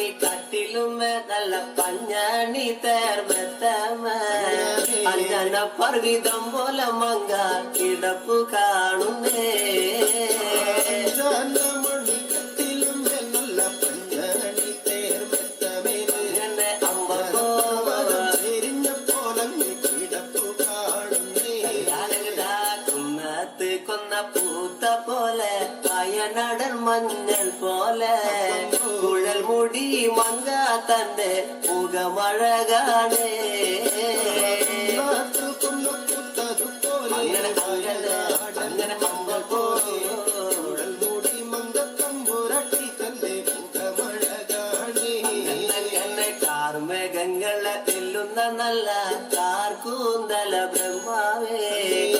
ஜாதி காட்டிலும் நல்ல பஞ்சாணி தேர் மெத்தம அஞ்சான பர்விதம் போல மங்கா கிடப்பு காணுமே. கொன்ன பூத்த போல? பயனடல் மஞ்சள் போல. ഈ മങ്ക തന്റെ മുഖമഴകാണ്. അങ്ങനെ അങ്ങനെ അമ്പൽ പോയോ മേഘങ്ങളെ തെല്ലുന്ന നല്ല കാർക്കൂന്തല ബ്രഹ്മാവേ.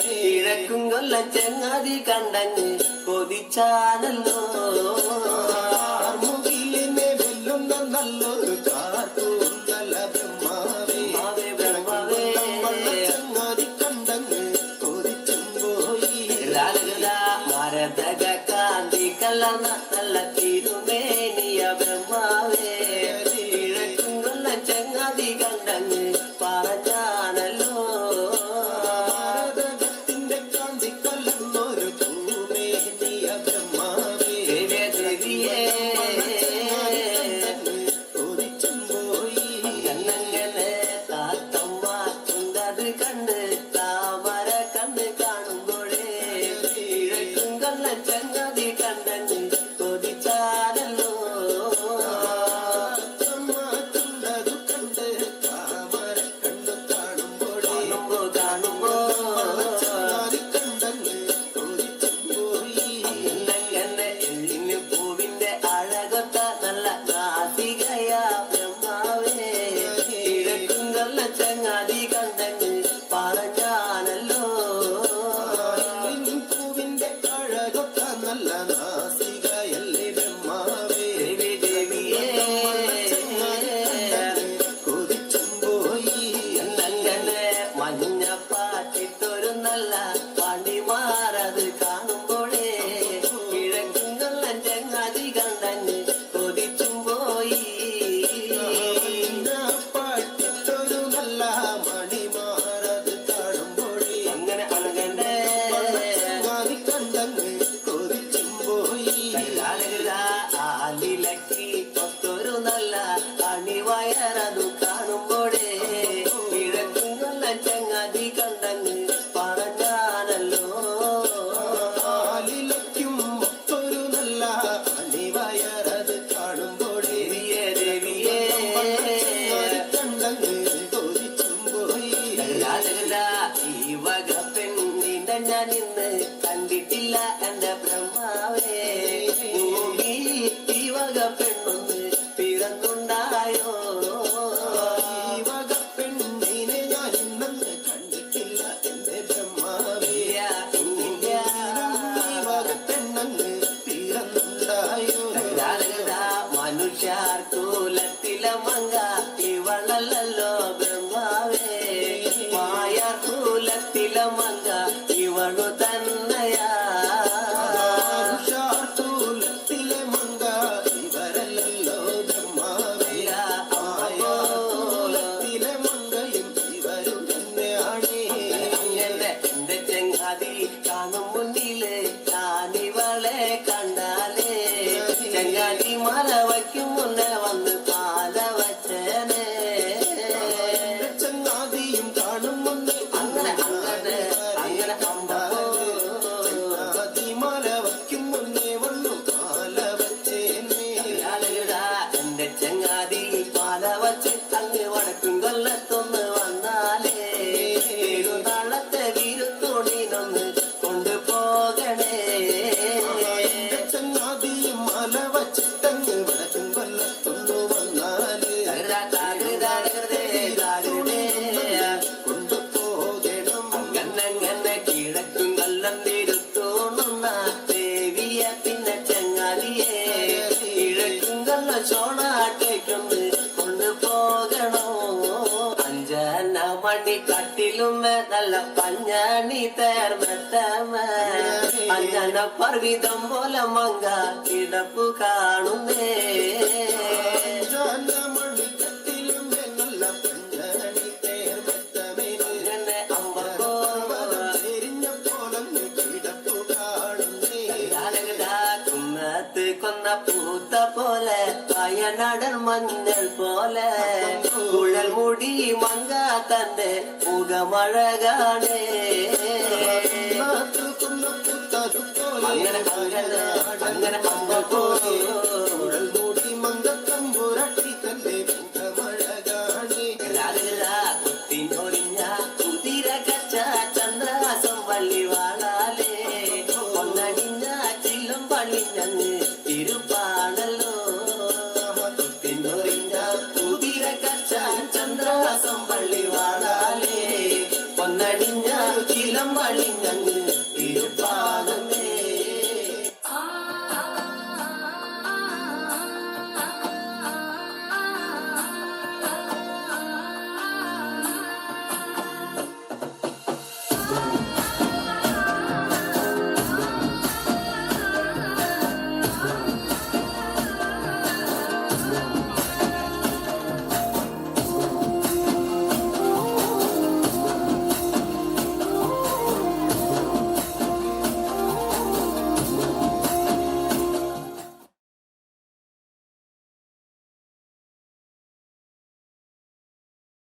കിഴക്കും കൊല്ല ചെങ്ങാതി കണ്ടങ്ങ് കൊതിച്ചാണല്ലോ. നല്ലൊരു കാർത്തൂന്തല ബ്രഹ്മാവേ ബ്രഹ്മാവേ ചങ്ങാതി കണ്ടങ്ങ് കൊതിച്ചും പോയി. മരതക കാന്തി കലർന്ന നല്ല തിരുമേനിയ la la ബ്രഹ്മാവേ ഭൂമി ഈ വക പെണ്ണൊന്ന് പിറന്നുണ്ടായോ ഈ വക പെണ്ണിനെ ഞാൻ ഇന്നന്ന് കണ്ടിട്ടില്ല എന്റെ ബ്രഹ്മാവേ. ഈ വക പിറന്നുണ്ടായോ? മനുഷ്യാർ മനുഷ്യർക്കൂലത്തിലെ മങ്ക ഇവളല്ലോ ബ്രഹ്മാവേ. മായർക്കൂലത്തിലെ മങ്ക ഇവളു തന്നെയാ be, find the way. சோழாட்டைக்கு கொண்டு போகணும். அஞ்சன மணி கட்டிலும் நல்ல பஞ்சாணி தேர் மெத்தம அஞ்சன பர்விதம் போல மங்கா கிடப்பு காணுமே. கொன்ன பூத்த மஞ்ச நடல் மஞ்சள் போல. குழல் முடி மங்கா தந்த முகமழகானே. அங்கன அங்கன அங்கன அம்போ